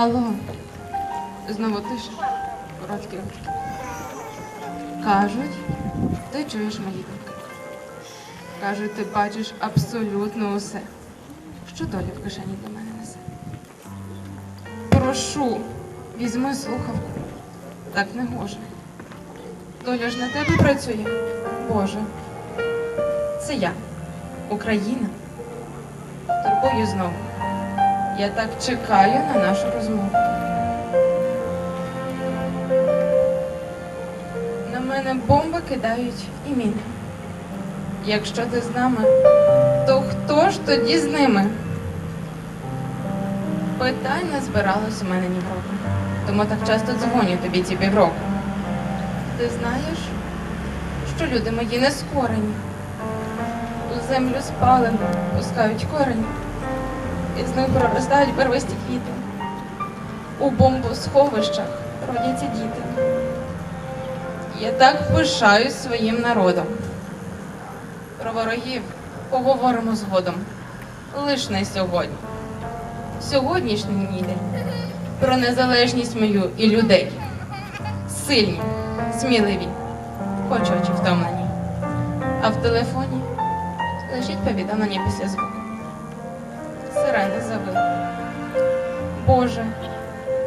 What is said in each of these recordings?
Алло. Знову тиша. Короткі ручки. Кажуть, ти чуєш мої думки. Кажуть, ти бачиш абсолютно усе, що доля в кишені для мене несе. Прошу, візьми слухавку. Так не може. Доля ж на тебе працює. Боже. Це я, Україна. Турбую знову. Я так чекаю на нашу розмову. На мене бомби кидають і міни. Якщо ти з нами, то хто ж тоді з ними? Питань не збиралось у мене ні в року. Тому так часто дзвоню тобі ці півроку. Ти знаєш, що люди мої не скорені. У землю спалено, пускають корені, і з них проростають первисті квіти. У бомбосховищах родяться діти. Я так пишаюсь своїм народом. Про ворогів поговоримо згодом. Лиш не сьогодні. Сьогоднішній день про незалежність мою і людей. Сильні, сміливі, хоч очі втомлені. А в телефоні лежить повідомлення після звуку. Сирени завили. Боже,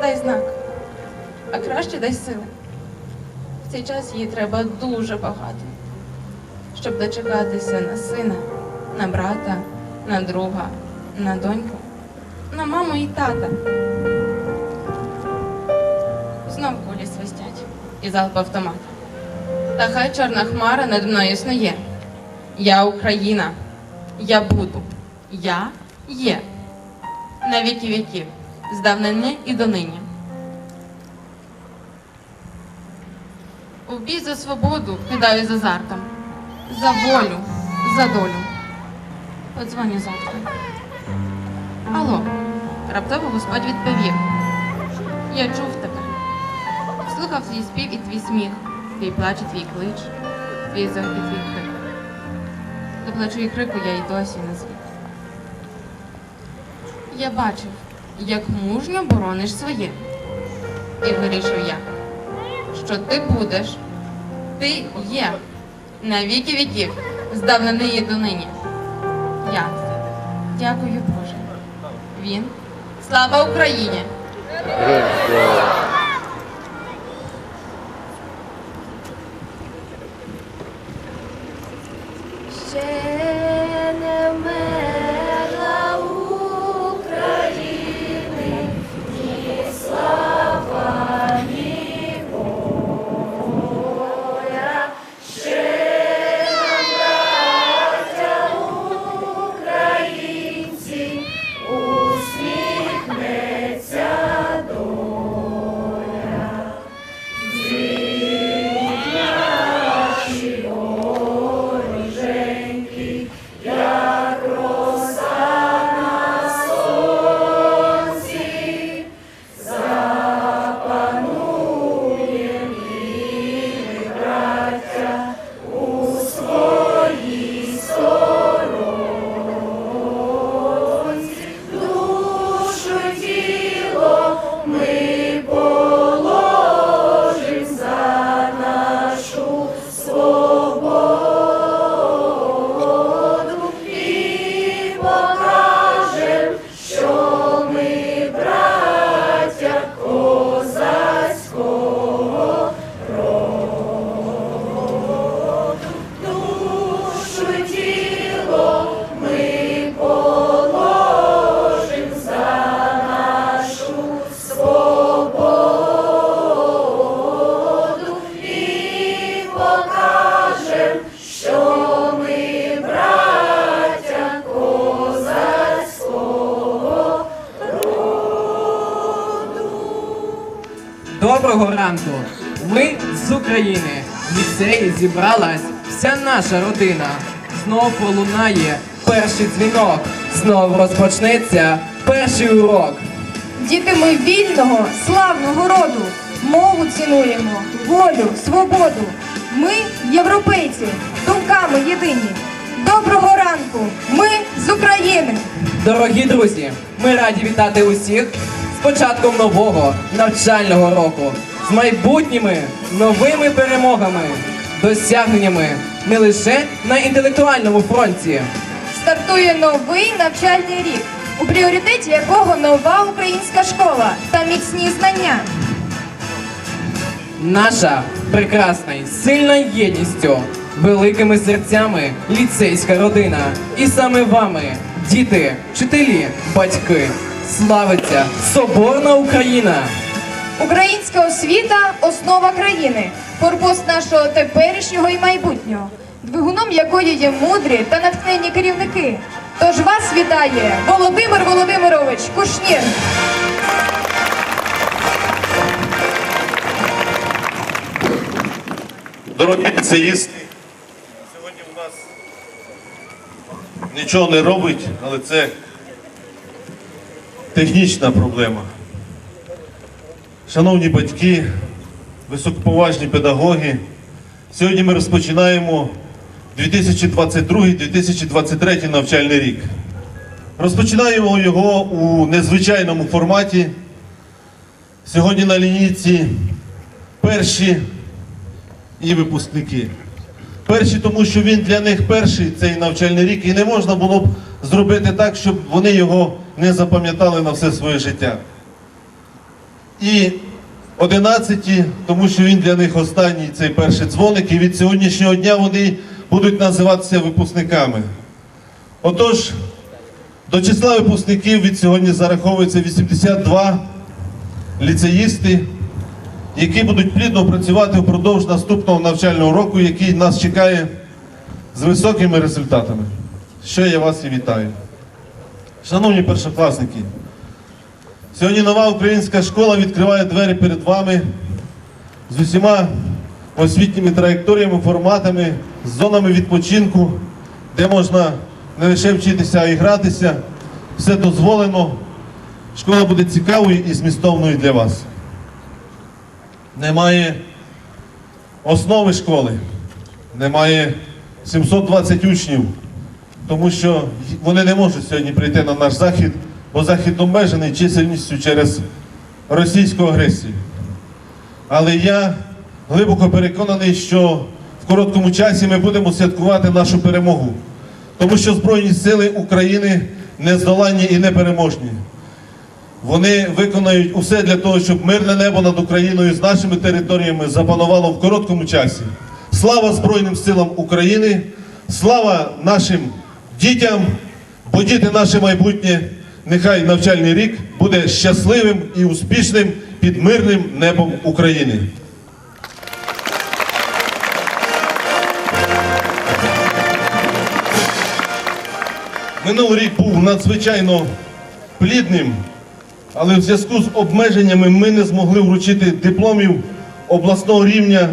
дай знак, а краще дай сили. В цей час їй треба дуже багато, щоб дочекатися на сина, на брата, на друга, на доньку, на маму і тата. Знов кулі свистять і залп автомата. Та хай чорна хмара над мною існує. Я Україна, я буду, я є. На віки віків, з давнини і донині. У бій за свободу кидаю з азартом, за волю, за долю. Подзвоню завтра. Алло, раптово Господь відповів. Я чув тебе. Слухав твій спів і твій сміх, твій плач і твій клич, твій зов і твій крик. До плачу і крику я й досі не звик. Я бачив, як мужньо борониш своє. І вирішив я, що ти будеш, ти є на віки віків, з давнини донині. Я дякую Боже. Він. Слава Україні! Зібралась вся наша родина. Знов пролунає перший дзвінок. Знов розпочнеться перший урок. Діти ми вільного, славного роду, мову цінуємо, волю, свободу. Ми європейці, думками єдині. Доброго ранку! ранку. Ми з України. Дорогі друзі, ми раді вітати усіх з початком нового навчального року, з майбутніми новими перемогами, досягненнями не лише на інтелектуальному фронті. Стартує новий навчальний рік, у пріоритеті якого нова українська школа та міцні знання. Наша прекрасна і сильна єдністю, великими серцями ліцейська родина. І саме вами, діти, вчителі, батьки, славиться Соборна Україна. Українська освіта основа країни, корпус нашого теперішнього і майбутнього, двигуном якої є мудрі та натхненні керівники. Тож вас вітає Володимир Володимирович Кушнір. Дорогі ліцеїсти, сьогодні у нас нічого не робить, але це технічна проблема. Шановні батьки, високоповажні педагоги, сьогодні ми розпочинаємо 2022-2023 навчальний рік. Розпочинаємо його у незвичайному форматі. Сьогодні на лінійці перші і випускники. Перші, тому що він для них перший цей навчальний рік, і не можна було б зробити так, щоб вони його не запам'ятали на все своє життя. І одинадцяті, тому що він для них останній цей перший дзвоник, і від сьогоднішнього дня вони будуть називатися випускниками. Отож, до числа випускників від сьогодні зараховується 82 ліцеїсти які будуть плідно працювати впродовж наступного навчального року, який нас чекає з високими результатами. Що я вас і вітаю. Шановні першокласники, сьогодні нова українська школа відкриває двері перед вами з усіма освітніми траєкторіями, форматами, з зонами відпочинку, де можна не лише вчитися, а й гратися. Все дозволено. Школа буде цікавою і змістовною для вас немає основи школи, немає 720 учнів, тому що вони не можуть сьогодні прийти на наш захід, бо захід обмежений чисельністю через російську агресію. Але я глибоко переконаний, що в короткому часі ми будемо святкувати нашу перемогу, тому що Збройні сили України нездоланні і непереможні. Вони виконають усе для того, щоб мирне небо над Україною з нашими територіями запанувало в короткому часі. Слава Збройним силам України, слава нашим дітям, бо діти наше майбутнє. Нехай навчальний рік буде щасливим і успішним під мирним небом України. Минулий рік був надзвичайно плідним. Але в зв'язку з обмеженнями ми не змогли вручити дипломів обласного рівня,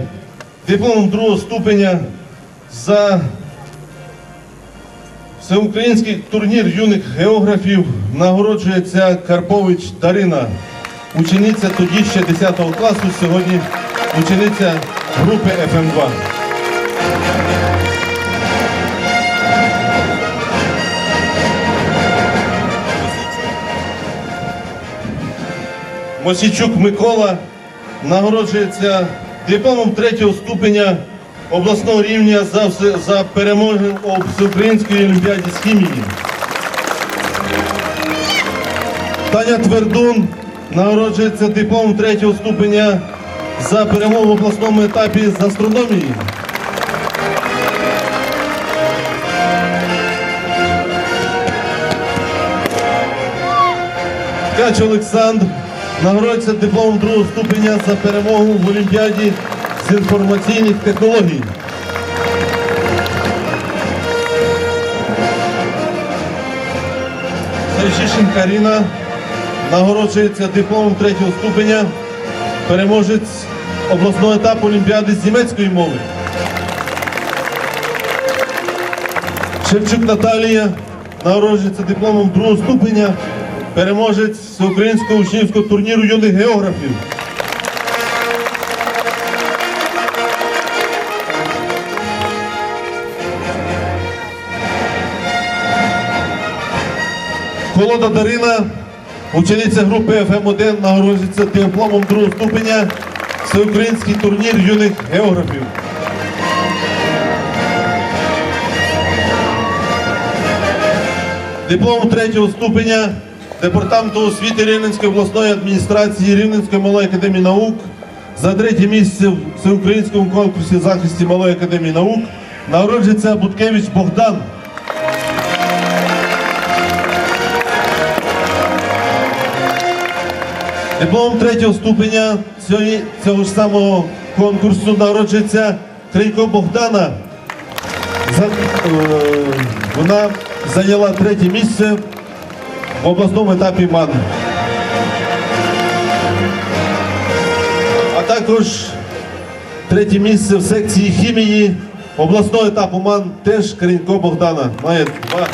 дипломом другого ступеня за всеукраїнський турнір юних географів нагороджується Карпович Дарина, учениця тоді ще 10 класу, сьогодні учениця групи ФМ2. Мосійчук Микола нагороджується дипломом третього ступеня обласного рівня за, за у всеукраїнській олімпіаді з хімії. Таня Твердун нагороджується дипломом третього ступеня за перемогу в обласному етапі з астрономії. Ткач Олександр нагороджується дипломом другого ступеня за перемогу в Олімпіаді з інформаційних технологій. Сайшишин Каріна нагороджується дипломом третього ступеня, переможець обласного етапу Олімпіади з німецької мови. Шевчук Наталія нагороджується дипломом другого ступеня, переможець всеукраїнського учнівського турніру юних географів. Колода Дарина, учениця групи ФМ1, нагороджується дипломом другого ступеня Всеукраїнський турнір юних географів. Диплом третього ступеня Департаменту освіти Рівненської обласної адміністрації Рівненської малої академії наук за третє місце в всеукраїнському конкурсі захисті малої академії наук народжується Буткевич Богдан. Дипломом третього ступеня цього ж самого конкурсу народжується Кренько Богдана. Е, вона зайняла третє місце в обласному етапі МАН. А також третє місце в секції хімії обласного етапу МАН теж Кренько Богдана. Має два.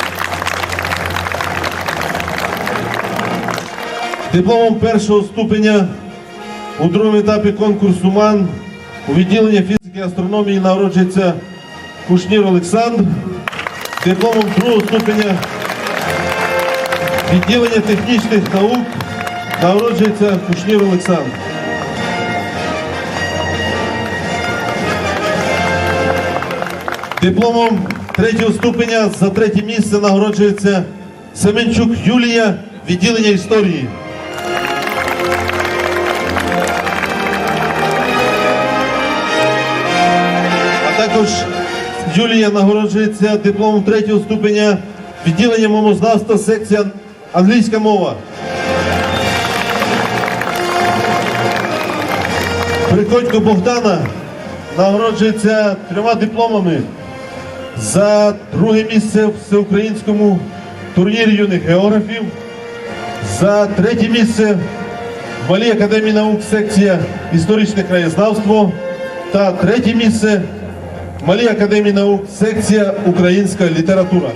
Дипломом першого ступеня у другому етапі конкурсу МАН у відділенні фізики і астрономії народжується Кушнір Олександр. Дипломом другого ступеня відділення технічних наук народжується Кушнір Олександр. Дипломом третього ступеня за третє місце нагороджується Семенчук Юлія, відділення історії. Юлія нагороджується дипломом третього ступеня відділення мовознавства, секція англійська мова. Приходько Богдана нагороджується трьома дипломами за друге місце в всеукраїнському турнірі юних географів, за третє місце в Малій академії наук секція історичне краєзнавство та третє місце Малій академії наук секція українська література.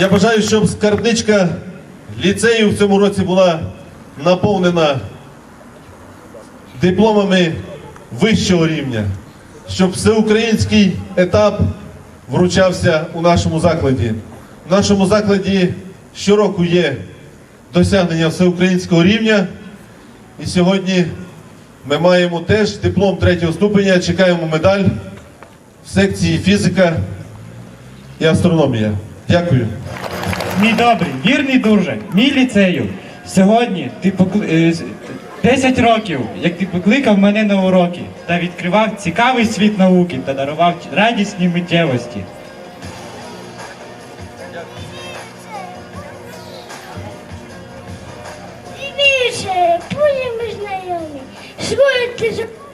Я бажаю, щоб скарбничка ліцею в цьому році була наповнена дипломами вищого рівня, щоб всеукраїнський етап вручався у нашому закладі. В нашому закладі щороку є досягнення всеукраїнського рівня, і сьогодні ми маємо теж диплом третього ступеня, чекаємо медаль в секції фізика і астрономія. Дякую. Мій добрий, вірний друже, мій ліцею. Сьогодні ти покли... е, 10 років, як ти покликав мене на уроки та відкривав цікавий світ науки та дарував радісні миттєвості. Школи ти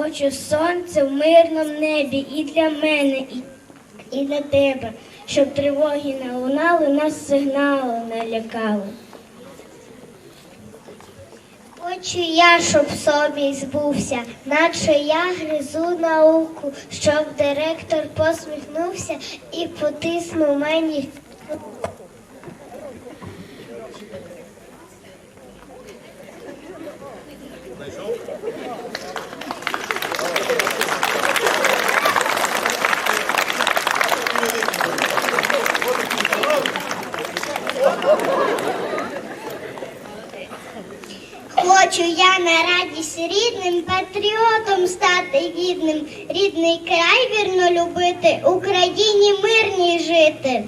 Хочу сонце в мирному небі і для мене, і, і для тебе, щоб тривоги не лунали, нас сигнали не лякали. Хочу я, щоб собі збувся, наче я гризу науку, щоб директор посміхнувся і потиснув мені. Хочу я на рідним патріотом стати гідним, рідний край вірно любити, Україні мирній жити.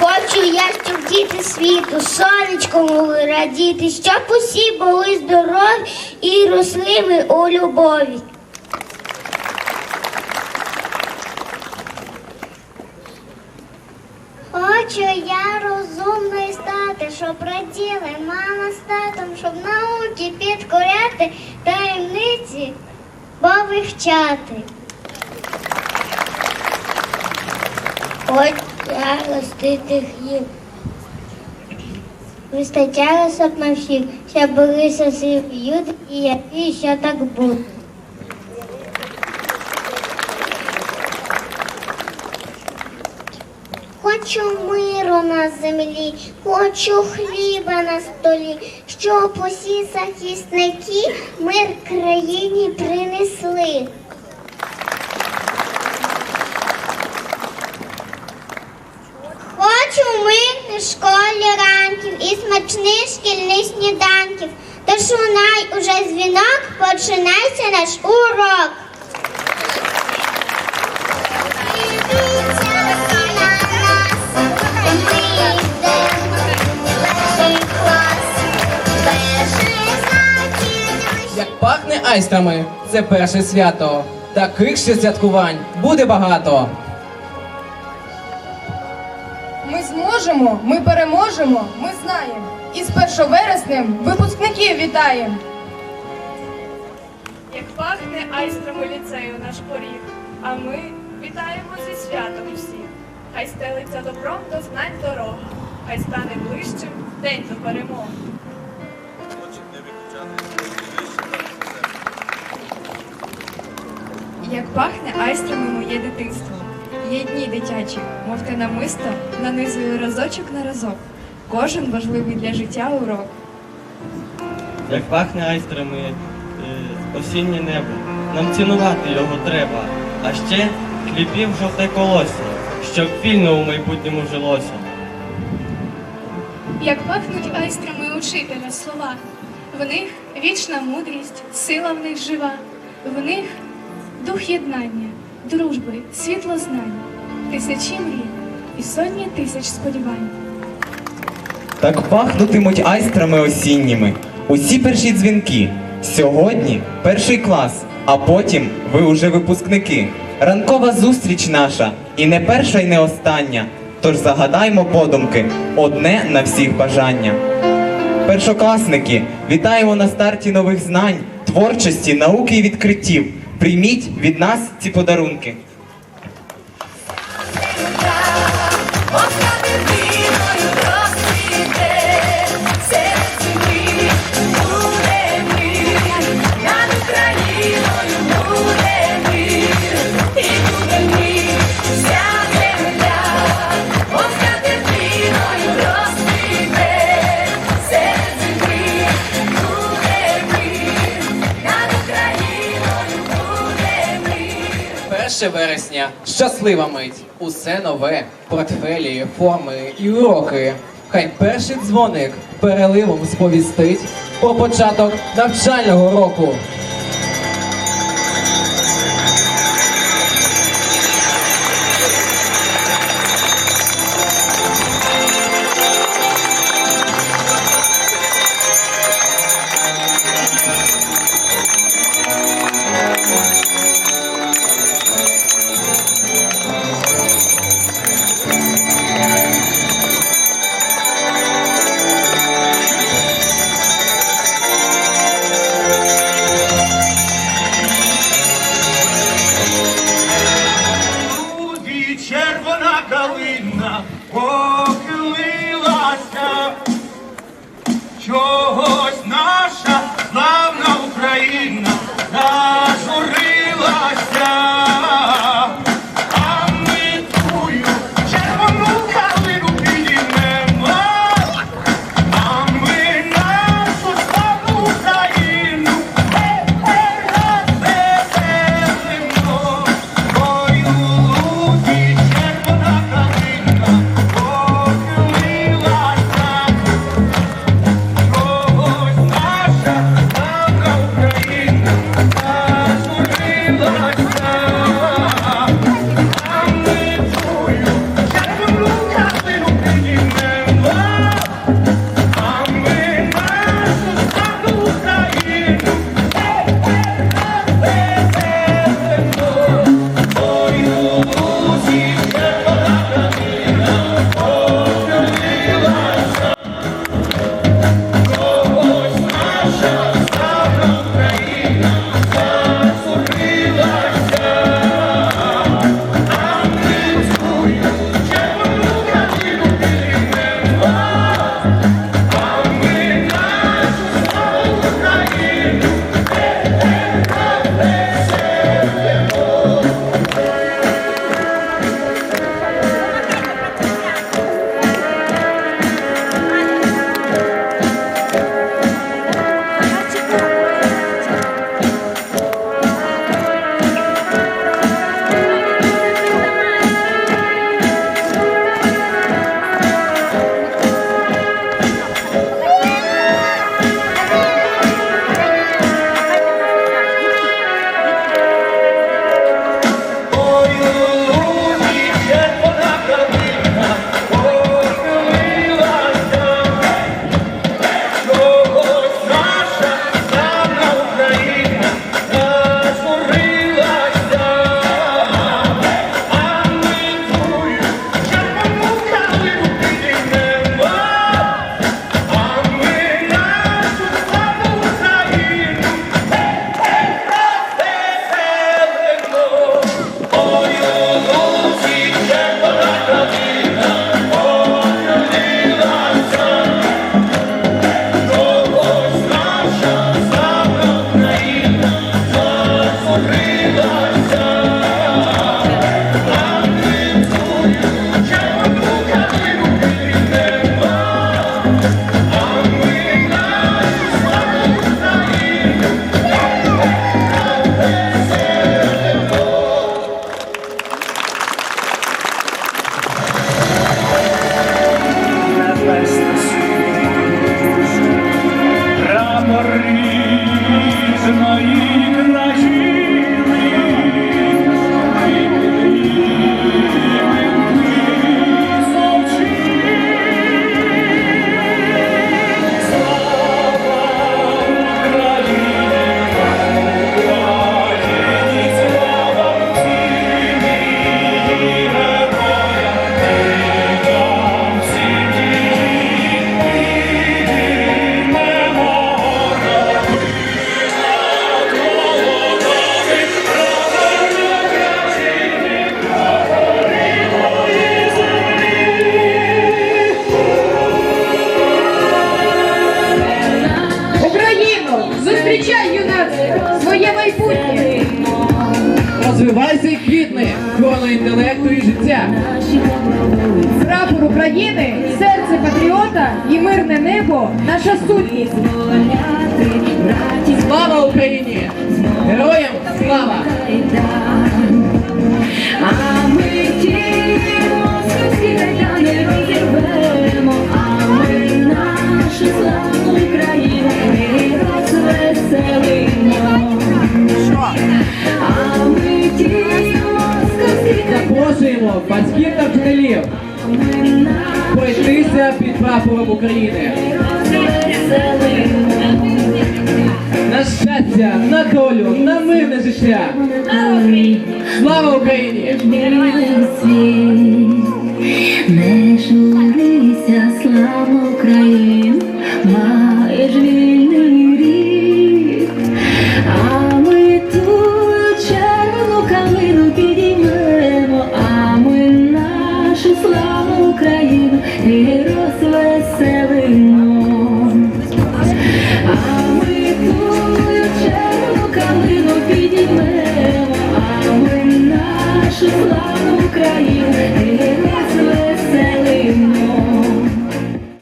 Хочу я, щоб діти світу сонечком могли радіти, щоб усі були здорові і росли ми у любові. Хочу я розумною стати, щоб раділи мама з татом, щоб науки підкоряти, таємниці бо вивчати. Хочу я ростити хліб. Вистачало щоб були соси люди і я і що так буде. Хочу миру землі, хочу хліба на столі, щоб усі захисники мир країні принесли. Хочу мирних школі ранків і смачних шкільних сніданків. Тож лунай уже дзвінок, починається наш урок. Пахне айстрами, це перше свято. Таких ще святкувань буде багато. Ми зможемо, ми переможемо, ми знаємо. І з 1 вереснем випускників вітаємо. Як пахне айстрами ліцею наш поріг, а ми вітаємо зі святом всіх. Хай стелиться добром до знань дорога, хай стане ближчим день до перемоги. Як пахне айстрами моє дитинство. Є дні дитячі, мов те намисто, нанизую разочок на разок. Кожен важливий для життя урок. Як пахне айстрами е, осіннє небо, нам цінувати його треба, а ще кліпів жовте колосся, щоб вільно у майбутньому жилося. Як пахнуть айстрами учителя слова, в них вічна мудрість, сила в них жива, в них дух єднання, дружби, світло знань, тисячі мрій і сотні тисяч сподівань. Так пахнутимуть айстрами осінніми. Усі перші дзвінки. Сьогодні перший клас, а потім ви уже випускники. Ранкова зустріч наша, і не перша, і не остання. Тож загадаймо подумки одне на всіх бажання. Першокласники, вітаємо на старті нових знань, творчості, науки і відкриттів. Прийміть від нас ці подарунки. Перше вересня щаслива мить. Усе нове, портфелі, форми і уроки. Хай перший дзвоник переливом сповістить про початок навчального року. Слава Україні! Героям слава! А ми ті московські кайдани розірвемо, а ми нашу славну Україну ми розвеселимо. А ми ті московські Запрошуємо батьків та вчителів пройтися під прапором України. На щастя, на долю, на мирне життя. Слава Україні! Не журися, слава Україні.